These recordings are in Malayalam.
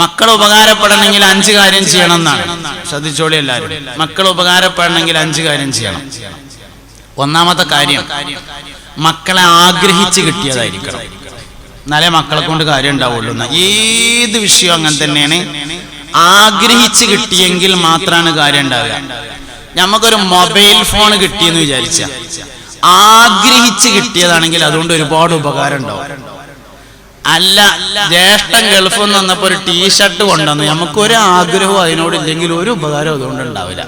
മക്കൾ ഉപകാരപ്പെടണമെങ്കിൽ അഞ്ച് കാര്യം ചെയ്യണം എന്നാണ് ശ്രദ്ധിച്ചോളി എല്ലാവരും മക്കൾ ഉപകാരപ്പെടണമെങ്കിൽ അഞ്ച് കാര്യം ചെയ്യണം. ഒന്നാമത്തെ കാര്യം മക്കളെ ആഗ്രഹിച്ച് കിട്ടിയതായിരിക്കണം. എന്നാലേ മക്കളെ കൊണ്ട് കാര്യം ഉണ്ടാവുള്ളൂ. ഏത് വിഷയം അങ്ങനെ തന്നെയാണ്? ആഗ്രഹിച്ച് കിട്ടിയെങ്കിൽ മാത്രമാണ് കാര്യം ഉണ്ടാവുക. നമുക്കൊരു മൊബൈൽ ഫോൺ കിട്ടിയെന്ന് വിചാരിച്ച. ആഗ്രഹിച്ച് കിട്ടിയതാണെങ്കിൽ അതുകൊണ്ട് ഒരുപാട് ഉപകാരം ഉണ്ടാവും. അല്ല ജ്യേഷ്ഠൻ ഗൾഫിൽ നിന്ന് വന്നപ്പോ ഒരു ടീഷർട്ട് കൊണ്ടുവന്നു. നമുക്കൊരു ആഗ്രഹവും അതിനോട് ഇല്ലെങ്കിൽ ഒരു ഉപകാരം അതുകൊണ്ട് ഉണ്ടാവില്ല.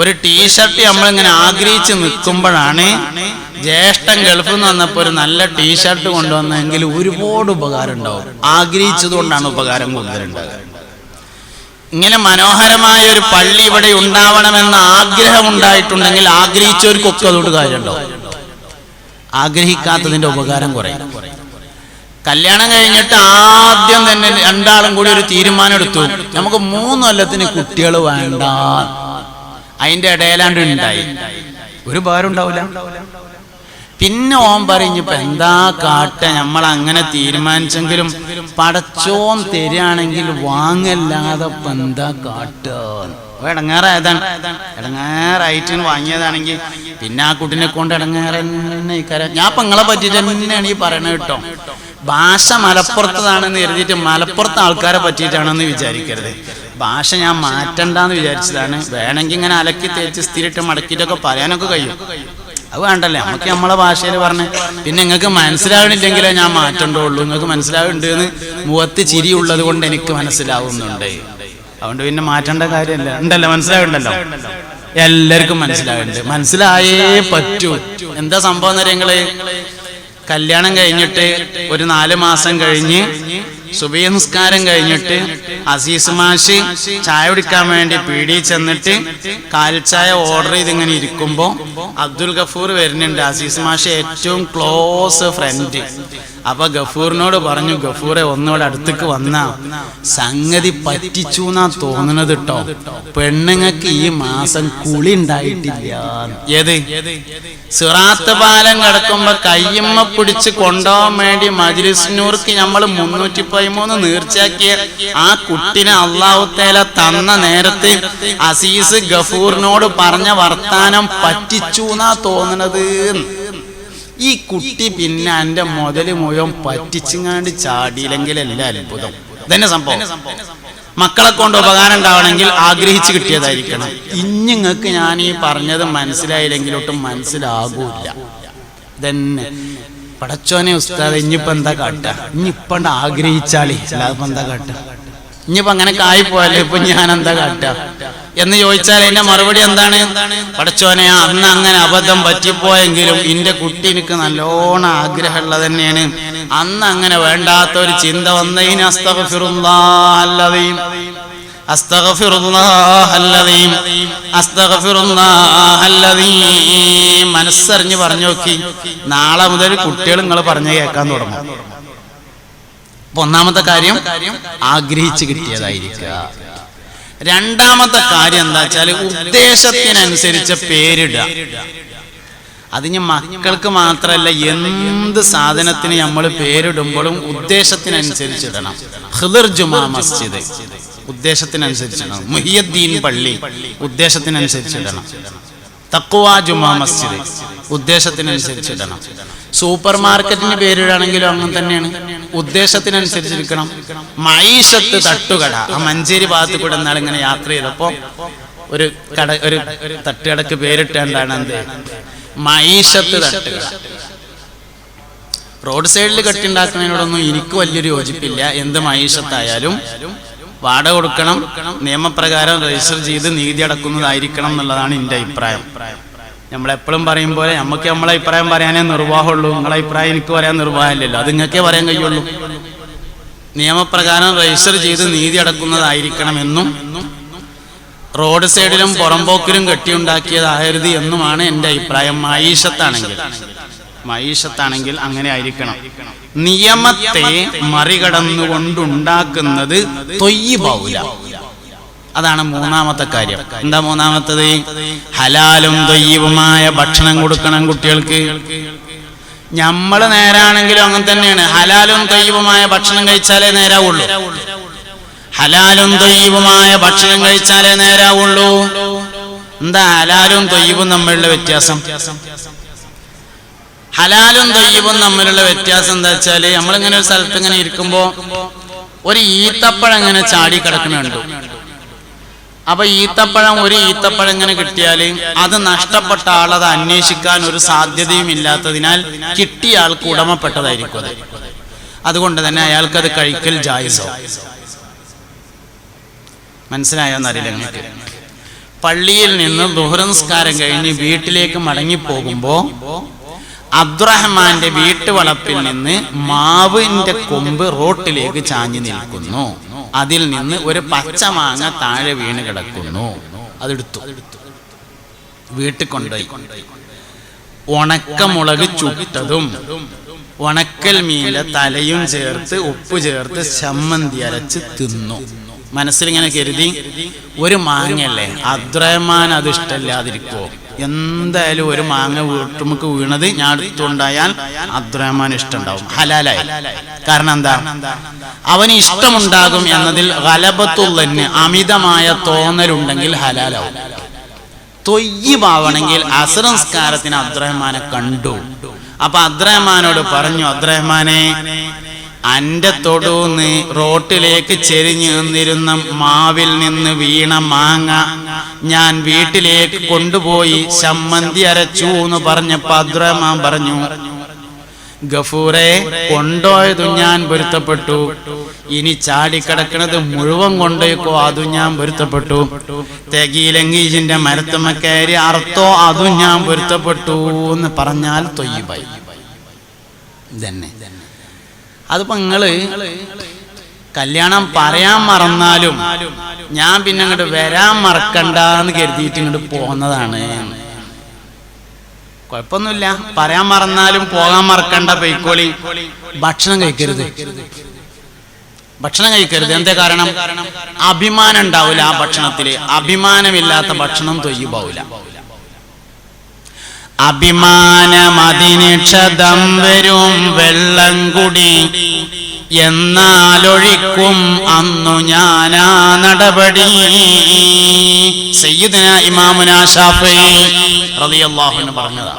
ഒരു ടീഷർട്ട് നമ്മളിങ്ങനെ ആഗ്രഹിച്ച് നിൽക്കുമ്പോഴാണ് ജ്യേഷ്ഠൻ ഗൾഫിൽ നിന്ന് വന്നപ്പോൾ ഒരു നല്ല ടീഷർട്ട് കൊണ്ടുവന്നെങ്കിൽ ഒരുപാട് ഉപകാരം ഉണ്ടാവും. ആഗ്രഹിച്ചത് കൊണ്ടാണ് ഉപകാരം കൂടുതലുണ്ടാകുക ഇങ്ങനെ മനോഹരമായ ഒരു പള്ളി ഇവിടെ ഉണ്ടാവണമെന്ന ആഗ്രഹം ഉണ്ടായിട്ടുണ്ടെങ്കിൽ ആഗ്രഹിച്ചവർക്കൊക്കെ അതുകൊണ്ട് കാര്യമുണ്ടാവും. ആഗ്രഹിക്കാത്തതിന്റെ ഉപകാരം കുറയും. കല്യാണം കഴിഞ്ഞിട്ട് ആദ്യം തന്നെ രണ്ടാളും കൂടി ഒരു തീരുമാനം എടുത്തു. നമുക്ക് മൂന്ന് കൊല്ലത്തിന് കുട്ടികൾ വേണ്ട. അതിന്റെ ഇടയിലാണ്ട് ഉണ്ടായി. ഒരു ഉപകാരം ഉണ്ടാവില്ല. പിന്നെ ഓൻ പറഞ്ഞിപ്പോ എന്താ കാട്ട? നമ്മൾ അങ്ങനെ തീരുമാനിച്ചെങ്കിലും പടച്ചോൻ തരികയാണെങ്കിൽ വാങ്ങല്ലാതെ എന്താ കാട്ട? ഇടങ്ങേറായതാണ്. ഇടങ്ങേറായിട്ട് വാങ്ങിയതാണെങ്കിൽ പിന്നെ ആ കുട്ടിനെ കൊണ്ട് ഇടങ്ങാറ് തന്നെ ഞാൻ ഇപ്പൊ നിങ്ങളെ പറ്റിയിട്ട് തന്നെയാണ് ഈ പറയണത് കേട്ടോ. ഭാഷ മലപ്പുറത്തതാണെന്ന് കരുതിയിട്ട് മലപ്പുറത്തെ ആൾക്കാരെ പറ്റിയിട്ടാണെന്ന് വിചാരിക്കരുത്. ഭാഷ ഞാൻ മാറ്റണ്ടെന്ന് വിചാരിച്ചതാണ്. വേണമെങ്കിൽ ഇങ്ങനെ അലക്കി തേച്ച് സ്ഥിരിട്ട് മടക്കിയിട്ടൊക്കെ പറയാനൊക്കെ കഴിയും. അത് വേണ്ടല്ലേ? നമുക്ക് നമ്മളെ ഭാഷയിൽ പറഞ്ഞ് പിന്നെ നിങ്ങൾക്ക് മനസ്സിലാവണില്ലെങ്കിലേ ഞാൻ മാറ്റണ്ടുള്ളൂ നിങ്ങൾക്ക് മനസ്സിലാവുന്നുണ്ട് എന്ന് മുഖത്ത് ചിരി ഉള്ളത് കൊണ്ട് എനിക്ക് മനസ്സിലാവുന്നുണ്ട്. അതുകൊണ്ട് പിന്നെ മാറ്റേണ്ട കാര്യമല്ല. ഉണ്ടല്ലോ? മനസ്സിലാവുണ്ടല്ലോ? എല്ലാവർക്കും മനസ്സിലാവുന്നുണ്ട് മനസ്സിലായേ പറ്റൂ. എന്താ സംഭവം എന്ന് നിങ്ങൾ? കല്യാണം കഴിഞ്ഞിട്ട് ഒരു നാല് മാസം കഴിഞ്ഞ് സുബൈ കഴിഞ്ഞിട്ട് അസീസ് മാഷി ചായ കുടിക്കാൻ വേണ്ടി പീടി ചെന്നിട്ട് കാൽച്ചായ ഓർഡർ ചെയ്ത് ഇങ്ങനെ ഇരിക്കുമ്പോ അബ്ദുൽ ഗഫൂർ വരുന്നുണ്ട്. അസീസ് മാഷ് ഏറ്റവും ക്ലോസ് ഫ്രണ്ട് അപ്പൊ ഗഫൂറിനോട് പറഞ്ഞു ഗഫൂറെ ഒന്നോട് അടുത്തേക്ക് വന്ന. സംഗതി പറ്റിച്ചു എന്നാ തോന്നുന്നത് കേട്ടോ പെണ്ണുങ്ങൾക്ക് ഈ മാസം കുളി ഉണ്ടായിട്ടില്ല. ഏത്? സിറാത്ത് പാലം കിടക്കുമ്പോ കയ്യമ്മ പിടിച്ച് കൊണ്ടുപോകാൻ വേണ്ടി മജ്ലിസിനൂർക്ക് നമ്മൾ മുന്നൂറ്റി പതിമൂന്ന് നീർച്ചയാക്കിയ ആ കുട്ടിനെ അള്ളാഹുത്തേല തന്ന നേരത്ത് അസീസ് ഗഫൂറിനോട് പറഞ്ഞ വർത്താനം പറ്റിച്ചു എന്നാ. തോന്നണത് ഈ കുട്ടി പിന്നെ എന്റെ മുതൽ മുഴുവൻ പറ്റിച്ചിങ്ങാണ്ട് ചാടിയില്ലെങ്കിലല്ല അത്ഭുതം. തന്നെ സംഭവം. മക്കളെ കൊണ്ട് ഉപകാരം ഉണ്ടാവണമെങ്കിൽ ആഗ്രഹിച്ചു കിട്ടിയതായിരിക്കണം. ഇഞ്ഞിങ്ങൾക്ക് ഞാൻ ഈ പറഞ്ഞത് മനസ്സിലായില്ലെങ്കിലൊട്ടും മനസ്സിലാകൂല ഇതന്നെ. പടച്ചോനെ ഉസ്താദ് ഇനിയിപ്പോ എന്താ കാട്ട? ഇനിയിപ്പ ആഗ്രഹിച്ചാലേ? അല്ലാതെ എന്താ കാട്ട? ഇനിയിപ്പോ അങ്ങനെ കായിപ്പോയല്ലേ ഇപ്പൊ ഞാൻ എന്താ കാട്ട? എന്ന് ചോദിച്ചാൽ എന്റെ മറുപടി എന്താണ്? പടച്ചോനെ അന്ന് അങ്ങനെ അബദ്ധം പറ്റിപ്പോയെങ്കിലും എന്റെ കുട്ടി എനിക്ക് നല്ലോണം ആഗ്രഹമുള്ളത് തന്നെയാണ്. അന്ന് അങ്ങനെ വേണ്ടാത്ത ഒരു ചിന്ത വന്നതിന് അസ്തഫിറുല്ലാഹല്ലതീം അസ്തഗഫിറുല്ലാഹല്ലദീം. അസ്തഗഫിറുല്ലാഹല്ലദീം. മനസ്സറിഞ്ഞ് പറഞ്ഞു നോക്കി നാളെ മുതൽ കുട്ടികൾ നിങ്ങൾ പറഞ്ഞു കേൾക്കാൻ തുടങ്ങും. അപ്പൊ ഒന്നാമത്തെ കാര്യം ആഗ്രഹിച്ച് കിട്ടിയതായിരിക്കുക. രണ്ടാമത്തെ കാര്യം എന്താ വെച്ചാൽ ഉദ്ദേശത്തിനനുസരിച്ച് പേരിടുക. അതിന് മക്കൾക്ക് മാത്രമല്ല എന്ത് സാധനത്തിന് നമ്മൾ പേരിടുമ്പോഴും ഉദ്ദേശത്തിനനുസരിച്ച് ഇടണം. ഹിദർ ജുമാ മസ്ജിദ്. ഉദ്ദേശത്തിനനുസരിച്ചിടണം. മുഹിയദ്ദീൻ പള്ളി ഉദ്ദേശത്തിനനുസരിച്ചിടണം. തക്കുവ ജുമാ മസ്ജിദ് ഉദ്ദേശത്തിനനുസരിച്ചിടണം. സൂപ്പർ മാർക്കറ്റിന് പേരിടാണെങ്കിലും അങ്ങനെ തന്നെയാണ്. ഉദ്ദേശത്തിനനുസരിച്ചിരിക്കണം. മൈഷത്ത് തട്ടുകട. ആ മഞ്ചേരി ഭാഗത്ത് കൂടെ എന്നാൽ ഇങ്ങനെ യാത്ര ചെയ്തപ്പോ ഒരു കട ഒരു തട്ടുകടക്ക് പേരിട്ടേണ്ടാണ് എന്ത്? മൈഷത്ത് തട്ടുകട. റോഡ് സൈഡിൽ കെട്ടിണ്ടാക്കുന്നതിനോടൊന്നും എനിക്ക് വലിയൊരു യോജിപ്പില്ല. എന്ത് മൈഷത്തായാലും വാടക കൊടുക്കണം നിയമപ്രകാരം രജിസ്റ്റർ ചെയ്ത് നീതി അടക്കുന്നതായിരിക്കണം എന്നുള്ളതാണ് എന്റെ അഭിപ്രായം. നമ്മളെപ്പോഴും പറയും പോലെ നമുക്ക് നമ്മളെ അഭിപ്രായം പറയാനേ നിർവാഹമുള്ളൂ. നിങ്ങളെ അഭിപ്രായം എനിക്ക് പറയാൻ നിർവാഹമില്ലല്ലോ. അത് നിങ്ങൾക്കേ പറയാൻ കഴിയുള്ളൂ. നിയമപ്രകാരം രജിസ്റ്റർ ചെയ്ത് നീതി അടക്കുന്നതായിരിക്കണം എന്നും റോഡ് സൈഡിലും പുറമ്പോക്കിലും കെട്ടിയുണ്ടാക്കിയതാകരുത് എന്നുമാണ് എന്റെ അഭിപ്രായം. മൈഷത്താണെങ്കിൽ മൈഷത്താണെങ്കിൽ അങ്ങനെ ആയിരിക്കണം. നിയമത്തെ മറികടന്നുകൊണ്ടുണ്ടാക്കുന്നത് തൊയ്യബാവൂല. അതാണ് മൂന്നാമത്തെ കാര്യം. എന്താ മൂന്നാമത്തത്? ഹലാലും തൊയ്യവുമായ ഭക്ഷണം കൊടുക്കണം കുട്ടികൾക്ക്. നമ്മൾ നേരാണെങ്കിലും അങ്ങനെ തന്നെയാണ്. ഹലാലും തൊയ്യവുമായ ഭക്ഷണം കഴിച്ചാലേ നേരാവുള്ളൂ. ഹലാലും തൊയ്യവുമായ ഭക്ഷണം കഴിച്ചാലേ നേരാവുള്ളൂ. എന്താ ഹലാലും തൊയ്യവും തമ്മിലുള്ള വ്യത്യാസം? ഹലാലും തൊയ്യവും തമ്മിലുള്ള വ്യത്യാസം എന്താ വെച്ചാൽ നമ്മളിങ്ങനെ ഒരു സ്ഥലത്ത് ഇങ്ങനെ ഇരിക്കുമ്പോ ഒരു ഈത്തപ്പഴം ഇങ്ങനെ ചാടി കിടക്കുന്നുണ്ട് അപ്പൊ ഈത്തപ്പഴം ഒരു ഈത്തപ്പഴം ഇങ്ങനെ കിട്ടിയാൽ അത് നഷ്ടപ്പെട്ട ആളത് അന്വേഷിക്കാൻ ഒരു സാധ്യതയും ഇല്ലാത്തതിനാൽ കിട്ടിയ ആൾക്ക് ഉടമപ്പെട്ടതായിരിക്കും അത്. അതുകൊണ്ട് തന്നെ അയാൾക്കത് കഴിക്കൽ ജായിസോ. മനസ്സിലായോന്നറിയില്ല നിങ്ങൾക്ക്? പള്ളിയിൽ നിന്ന് ദുഹ്രംസ്കാരം കഴിഞ്ഞ് വീട്ടിലേക്ക് മടങ്ങിപ്പോകുമ്പോ അബ്ദുറഹ്മാന്റെ വീട്ടുവളപ്പിൽ നിന്ന് മാവിന്റെ കൊമ്പ് റോട്ടിലേക്ക് ചാഞ്ഞു നിൽക്കുന്നു. അതിൽ നിന്ന് ഒരു പച്ച മാങ്ങ താഴെ വീണ് കിടക്കുന്നു. അതെടുത്തു. വീട്ടിൽ കൊണ്ടുപോയി. ഉണക്കമുളക് ചുട്ടതും ഉണക്കൽ മീനിലെ തലയും ചേർത്ത് ഉപ്പ് ചേർത്ത് ചമ്മന്തി അരച്ച് തിന്നു. മനസ്സിലിങ്ങനെ കരുതി ഒരു മാങ്ങയല്ലേ? അദ്രഹ്മാൻ അത് ഇഷ്ടമില്ലാതിരിക്കോ എന്തായാലും ഒരു മാങ്ങ വീട്ടുമുക്ക് വീണത് ഞാൻ എടുത്തുണ്ടായാൽ അബ്ദുറഹ്മാൻ ഇഷ്ടമുണ്ടാവും ഹലാലായി. കാരണം എന്താ? അവന് ഇഷ്ടമുണ്ടാകും എന്നതിൽ ഗലബത്തുള്ളന് അമിതമായ തോന്നലുണ്ടെങ്കിൽ ഹലാലാവും. തൊയ്യമാവണമെങ്കിൽ അസംസ്കാരത്തിന് അബ്ദുറഹ്മാനെ കണ്ടു. അപ്പൊ അബ്ദുറഹ്മാനോട് പറഞ്ഞു അബ്ദുറഹ്മാനെ അന്റെ തൊടൂന്ന് റോട്ടിലേക്ക് ചെരിഞ്ഞു നിന്നിരുന്ന മാവിൽ നിന്ന് വീണ മാങ്ങ ഞാൻ വീട്ടിലേക്ക് കൊണ്ടുപോയി ചമ്മന്തി അരച്ചു എന്ന് പറഞ്ഞപ്പോ പദ്രമാൻ പറഞ്ഞു ഗഫൂറെ കൊണ്ടോയതു ഞാൻ പൊരുത്തപ്പെട്ടു. ഇനി ചാടിക്കിടക്കണത് മുഴുവൻ കൊണ്ടേക്കോ അതും ഞാൻ പൊരുത്തപ്പെട്ടു. മരത്തുമ്മ കയറി അർത്ഥോ അതും ഞാൻ പൊരുത്തപ്പെട്ടു എന്ന് പറഞ്ഞാൽ തൊയ്യബായി ഇതന്നെ. അതിപ്പോ നിങ്ങൾ കല്യാണം പറയാൻ മറന്നാലും ഞാൻ പിന്നെ അങ്ങോട്ട് വരാൻ മറക്കണ്ടെന്ന് കരുതിയിട്ട് ഇങ്ങോട്ട് പോകുന്നതാണ്. കുഴപ്പമൊന്നുമില്ല. പറയാൻ മറന്നാലും പോകാൻ മറക്കണ്ട പൈക്കോളി ഭക്ഷണം കഴിക്കരുത്. ഭക്ഷണം കഴിക്കരുത്. എന്താ കാരണം? അഭിമാനം ഉണ്ടാവില്ല ആ ഭക്ഷണത്തിൽ. അഭിമാനമില്ലാത്ത ഭക്ഷണം തൊയ്യുപോവില്ല അഭിമാനമതിന് ക്ഷതം വരും വെള്ളം കുടി. എന്നാലൊഴിക്കും അന്നു ഞാനാ നടപടി. സയ്യിദന ഇമാമുന റളിയല്ലാഹു അൻഹു പറഞ്ഞതാ.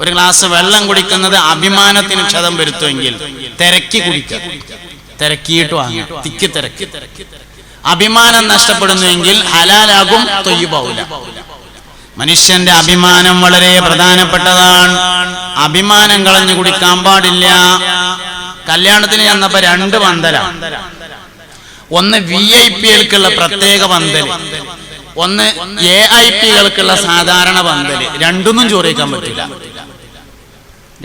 ഒരു ഗ്ലാസ് വെള്ളം കുടിക്കുന്നത് അഭിമാനത്തിന് ക്ഷതം വരുത്തുമെങ്കിൽ തിരക്കി കുടിക്കുക. തിരക്കിയിട്ട് വാങ്ങുക. തിക്കി തിരക്കി. അഭിമാനം നഷ്ടപ്പെടുന്നുവെങ്കിൽ ഹലാലാകും തൊയ്യുപോവില്ല മനുഷ്യന്റെ അഭിമാനം വളരെ പ്രധാനപ്പെട്ടതാണ്. അഭിമാനം കളഞ്ഞു കുടിക്കാൻ പാടില്ല. കല്യാണത്തിന് ചെന്നപ്പോ രണ്ട് പന്തല. ഒന്ന് വി ഐ പികൾക്കുള്ള പ്രത്യേക പന്തൽ ഒന്ന് എ ഐ പികൾക്കുള്ള സാധാരണ പന്തൽ രണ്ടൊന്നും ചോറിക്കാൻ പറ്റില്ല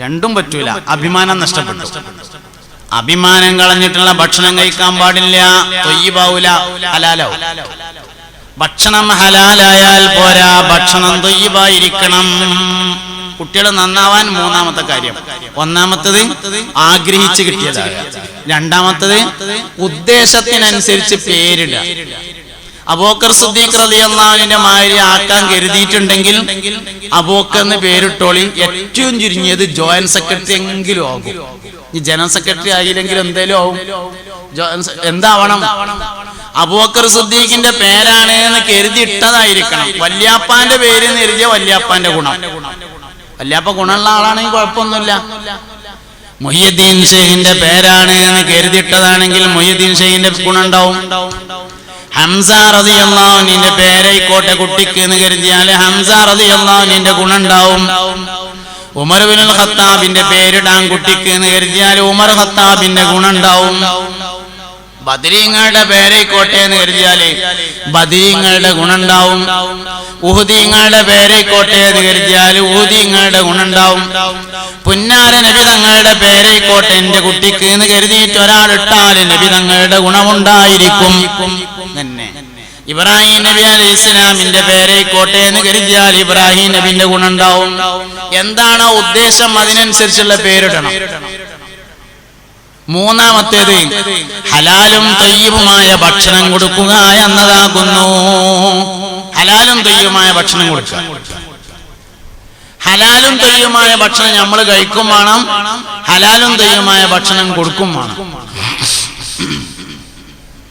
രണ്ടും പറ്റൂല. അഭിമാനം നഷ്ടപ്പെട്ടു. അഭിമാനം കളഞ്ഞിട്ടുള്ള ഭക്ഷണം കഴിക്കാൻ പാടില്ല. തൊയ്യ് പാവൂല. ഹലാലാവും ഭക്ഷണം ഹലാലായാൽ പോരാ ഭക്ഷണം തൊയ്യായിരിക്കണം കുട്ടികൾ നന്നാവാൻ മൂന്നാമത്തെ കാര്യം. ഒന്നാമത്തത് ആഗ്രഹിച്ച് കിട്ടിയതായ. രണ്ടാമത്തത് ഉദ്ദേശത്തിനനുസരിച്ച് പേരിട അബോക്കർ സുദ്ദീഖ് റളിയല്ലാഹുവിന്റെ മാതിരി ആക്കാൻ കരുതിയിട്ടുണ്ടെങ്കിൽ അബോക്കർ എന്ന് പേരിട്ടോളി ഏറ്റവും ചുരുങ്ങിയത് ജോയിന്റ് സെക്രട്ടറി എങ്കിലും ആകും. ഈ ജനറൽ സെക്രട്ടറി ആയില്ലെങ്കിൽ എന്തേലും ആവും. എന്താവണം? അബൂബക്കർ സുദ്ദീഖിന്റെ പേരാണ് എന്ന് കരുതി ഇട്ടതായിരിക്കണം. വല്യാപ്പാന്റെ പേര് എഴുതിയ വല്യാപ്പാന്റെ ഗുണം. വല്യാപ്പ ഗുണമുള്ള ആളാണെങ്കിൽ കുഴപ്പമൊന്നുമില്ല. മൊയ്യുദ്ദീൻ ഷെയ്ഖിന്റെ പേരാണ് എന്ന് കരുതിയിട്ടതാണെങ്കിൽ മൊയ്യുദ്ദീൻ ഷെയ്ഖിന്റെ ഗുണുണ്ടാവും ഹംസ നിന്റെ പേരായിക്കോട്ടെ കുട്ടിക്ക് എന്ന് കരുതിയാൽ ഹംസ ഗുണം ഉണ്ടാവും ഉമർ ബിനുൽ ഖത്താബിന്റെ പേരിടാൻ കുട്ടിക്ക് എന്ന് കരുതിയാൽ ഉമർ ഖത്താബിന്റെ ഗുണമുണ്ടാവും. ബദരീങ്ങളുടെ പേരായിക്കോട്ടെ എന്ന് കരുതിയാൽ ബദരീങ്ങളുടെ ഗുണമുണ്ടാവും. ഊഹുദീങ്ങളുടെ പേരായിക്കോട്ടെ എന്ന് കരുതിയാൽ ഊഹുദീങ്ങളുടെ ഗുണമുണ്ടാവും. പുന്നാര നബി തങ്ങളുടെ പേരായിക്കോട്ടെ എന്റെ കുട്ടിക്ക് എന്ന് കരുതിയിട്ട് ഒരാളിട്ടാൽ നബി തങ്ങളുടെ ഗുണമുണ്ടായിരിക്കും. തന്നെ. ഇബ്രാഹിം നബി അലൈഹി ഇസ്ലാമിന്റെ പേരായിക്കോട്ടെ എന്ന് കരുതിയാൽ ഇബ്രാഹിം നബിന്റെ ഗുണമുണ്ടാവും. എന്താണോ ഉദ്ദേശം? അതിനനുസരിച്ചുള്ള പേരിടണം. മൂന്നാമത്തേത് ഹലാലും തൊയ്യവുമായ ഭക്ഷണം കൊടുക്കുക എന്നതാകുന്നു. ഹലാലും തൊയ്യുമായ ഭക്ഷണം കൊടുക്കുക. ഹലാലും തൊയ്യുമായ ഭക്ഷണം നമ്മൾ കഴിക്കും വേണം. ഹലാലും തൊയ്യുമായ ഭക്ഷണം കൊടുക്കും വേണം.